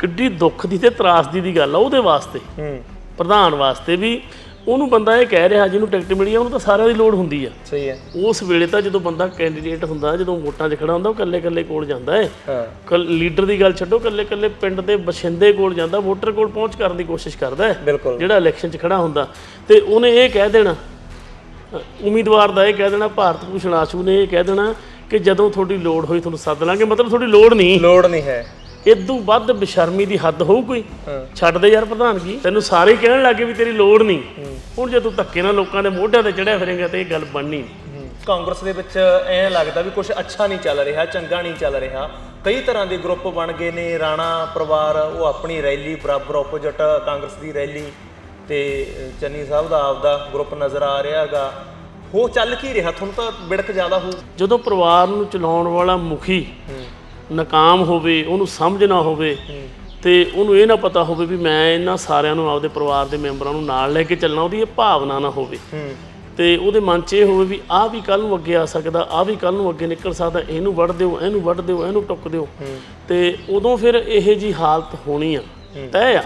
ਕਿੱਡੀ ਦੁੱਖ ਦੀ ਤੇ ਤਰਾਸਦੀ ਦੀ ਗੱਲ ਆ ਉਹਦੇ ਵਾਸਤੇ। ਹੂੰ। ਪ੍ਰਧਾਨ ਵਾਸਤੇ ਵੀ ਉਹਨੂੰ ਬੰਦਾ ਇਹ ਕਹਿ ਰਿਹਾ ਜਿਹਨੂੰ ਟਿਕਟ ਮਿਲੀ ਆ ਉਹਨੂੰ ਤਾਂ ਸਾਰਿਆਂ ਦੀ ਲੋੜ ਹੁੰਦੀ ਆ। ਸਹੀ ਹੈ। ਉਸ ਵੇਲੇ ਤਾਂ ਜਦੋਂ ਬੰਦਾ ਕੈਂਡੀਡੇਟ ਹੁੰਦਾ ਜਦੋਂ ਵੋਟਾਂ 'ਚ ਖੜਾ ਹੁੰਦਾ ਉਹ ਕੱਲੇ-ਕੱਲੇ ਕੋਲ ਜਾਂਦਾ ਹੈ ਹਾਂ। ਕੱਲ ਲੀਡਰ ਦੀ ਗੱਲ ਛੱਡੋ ਕੱਲੇ-ਕੱਲੇ ਪਿੰਡ ਦੇ ਬਸ਼ਿੰਦੇ ਕੋਲ ਜਾਂਦਾ ਵੋਟਰ ਕੋਲ ਪਹੁੰਚ ਕਰਨ ਦੀ ਕੋਸ਼ਿਸ਼ ਕਰਦਾ ਹੈ ਬਿਲਕੁਲ। ਜਿਹੜਾ ਇਲੈਕਸ਼ਨ 'ਚ ਖੜਾ ਹੁੰਦਾ। ਤੇ ਉਹਨੇ ਇਹ ਕਹਿ ਦੇਣਾ ਅ, ਉਮੀਦਵਾਰ ਦਾ ਇਹ ਕਹਿ ਦੇਣਾ ਭਾਰਤ ਭੂਸ਼ਣ ਆਸ਼ੂ ਨੇ ਇਹ ਕਹਿ ਦੇਣਾ ਕਿ ਜਦੋਂ ਤੁਹਾਡੀ ਲੋੜ ਹੋਈ ਤੁਹਾਨੂੰ ਸੱਦ ਲਾਂਗੇ ਮਤਲਬ ਤੁਹਾਡੀ ਲੋੜ ਨਹੀਂ। ਲੋੜ ਨਹੀਂ ਹੈ। ਇਦੋਂ ਵੱਧ ਬੇਸ਼ਰਮੀ ਦੀ ਹੱਦ ਹੋਊ ਕੋਈ। ਛੱਡ ਦੇ ਯਾਰ ਪ੍ਰਧਾਨਗੀ ਤੈਨੂੰ ਸਾਰੇ ਕਹਿਣ ਲੱਗੇ ਵੀ ਤੇਰੀ ਲੋੜ ਨਹੀਂ। ਹੁਣ ਜੇ ਤੂੰ ਧੱਕੇ ਨਾਲ ਲੋਕਾਂ ਦੇ ਮੋਢਿਆਂ ਤੇ ਚੜਿਆ ਫਿਰੇਂਗਾ ਤੇ ਇਹ ਗੱਲ ਬਣਨੀ ਕਾਂਗਰਸ ਦੇ ਵਿੱਚ ਐਂ ਲੱਗਦਾ ਵੀ ਕੁਝ ਅੱਛਾ ਨਹੀਂ ਚੱਲ ਰਿਹਾ ਚੰਗਾ ਨਹੀਂ ਚੱਲ ਰਿਹਾ। ਕਈ ਤਰ੍ਹਾਂ ਦੇ ਗਰੁੱਪ ਬਣ ਗਏ ਨੇ ਰਾਣਾ ਪਰਿਵਾਰ ਉਹ ਆਪਣੀ ਰੈਲੀ ਬਰਾਬਰ ਆਪੋਜੀਟ ਕਾਂਗਰਸ ਦੀ ਰੈਲੀ ਤੇ ਚੰਨੀ ਸਾਹਿਬ ਦਾ ਆਪਦਾ ਗਰੁੱਪ ਨਜ਼ਰ ਆ ਰਿਹਾ ਹੈਗਾ। ਹੋ ਚੱਲ ਕੀ ਰਿਹਾ? ਤੁਹਾਨੂੰ ਤਾਂ ਬਿੜਕ ਜ਼ਿਆਦਾ ਹੋ ਜਦੋਂ ਪਰਿਵਾਰ ਨੂੰ ਚਲਾਉਣ ਵਾਲਾ ਮੁਖੀ ਨਾਕਾਮ ਹੋਵੇ, ਉਹਨੂੰ ਸਮਝ ਨਾ ਹੋਵੇ, ਤੇ ਉਹਨੂੰ ਇਹ ਨਾ ਪਤਾ ਹੋਵੇ ਵੀ ਮੈਂ ਇਹਨਾਂ ਸਾਰਿਆਂ ਨੂੰ ਆਪਦੇ ਪਰਿਵਾਰ ਦੇ ਮੈਂਬਰਾਂ ਨੂੰ ਨਾਲ ਲੈ ਕੇ ਚੱਲਣਾ, ਉਹਦੀ ਇਹ ਭਾਵਨਾ ਨਾ ਹੋਵੇ। ਹੂੰ ਤੇ ਉਹਦੇ ਮਨ 'ਚ ਇਹ ਹੋਵੇ ਵੀ ਆਹ ਵੀ ਕੱਲ ਨੂੰ ਅੱਗੇ ਆ ਸਕਦਾ, ਆਹ ਵੀ ਕੱਲ ਨੂੰ ਅੱਗੇ ਨਿਕਲ ਸਕਦਾ, ਇਹਨੂੰ ਵੱਢ ਦਿਓ, ਇਹਨੂੰ ਵੱਢ ਦਿਓ, ਇਹਨੂੰ ਟੁੱਕ ਦਿਓ। ਤੇ ਉਦੋਂ ਫਿਰ ਇਹ ਜੀ ਹਾਲਤ ਹੋਣੀ ਆ ਤੈਅ ਆ।